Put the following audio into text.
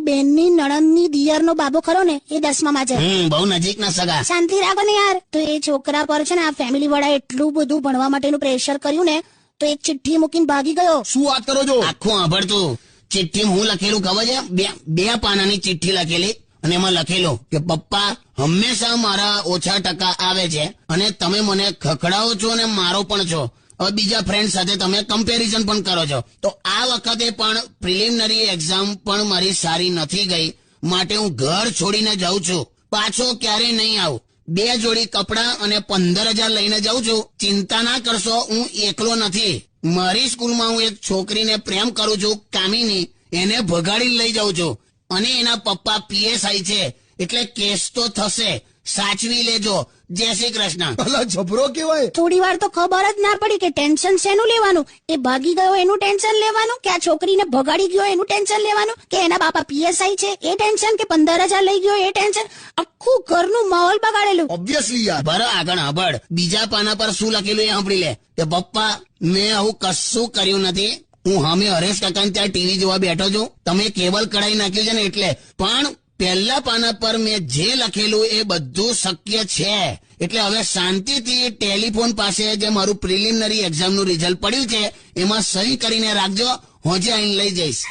બેનની નણંદની દિયરનો બાબો ખરો ને એ દસમામાં છે. હમ બહુ નજીક ના સગા. શાંતિ રાખો ને યાર. તો એ છોકરા પર છે ને આ ફેમિલી વાળા એટલું બધું ભણવા માટેનું પ્રેશર કર્યું ને તો એક ચિઠ્ઠી મૂકીને ભાગી ગયો. શું વાત કરો છો? આખું સાંભળતું ચિઠ્ઠી હું લખેલું ખબર છે? બે બે પાનાની ચિઠ્ઠી લખેલી અને એમાં લખેલું કે પપ્પા હંમેશા મારા ઓછા ટકા આવે છે અને તમે મને ખખડાવો છો અને મારો પણ છો. હવે બીજા ફ્રેન્ડ સાથે તમે કમ્પેરિઝન પણ કરો છો. તો આ વખતે પણ પ્રિલિમિનરી એક્ઝામ પણ મારી સારી નથી ગઈ. માટે હું ઘર છોડીને જાઉં છું. પાછો ક્યારેય નહીં આવું. બે જોડી કપડાં અને પંદર હજાર લઈને જાઉં છું. ચિંતા ના કરશો, હું એકલો નથી. મારી સ્કૂલમાં હું એક છોકરીને પ્રેમ કરું છું, કામિની. એને ભગાડી લઈ જાઉં છું. અને એના પપ્પા પીએસઆઈ છે. એટલે કેસ તો થશે. સાચવી લેજો. જય શ્રી કૃષ્ણ. અલા જબરો કેવાય? થોડી વાર તો ખબર જ ના પડી કે ટેન્શન શેનું લેવાનું? એ ભાગી ગયો એનું ટેન્શન લેવાનું? કે આ છોકરીને ભગાડી ગયો એનું ટેન્શન લેવાનું? કે એના બાપા પીએસઆઈ છે એ ટેન્શન? કે પંદર હજાર લઈ ગયો એ ટેન્શન? આખું ઘરનું માહોલ બગાડેલું. ઓબ્વિયસલી યાર. બરો આગળ સાંભળ બીજા પાના પર શું લખેલું એ સાંભળી લે. કે પપ્પા મેં આવું કશું કર્યું નથી. હું હામે હરેશ કાકા ત્યાં ટીવી જોવા બેઠો છું. તમે કેબલ કઢાઈ નાખ્યું છે ને એટલે. પણ પહેલા પાના પર મેં જે લખેલું એ બધું શક્ય છે. એટલે હવે શાંતિથી ટેલિફોન પાસે જે મારું પ્રિલિમિનરી એક્ઝામનું રિઝલ્ટ પડ્યું છે, એમાં સહી કરીને રાખજો. હોજે અહીં લઈ જઈશ.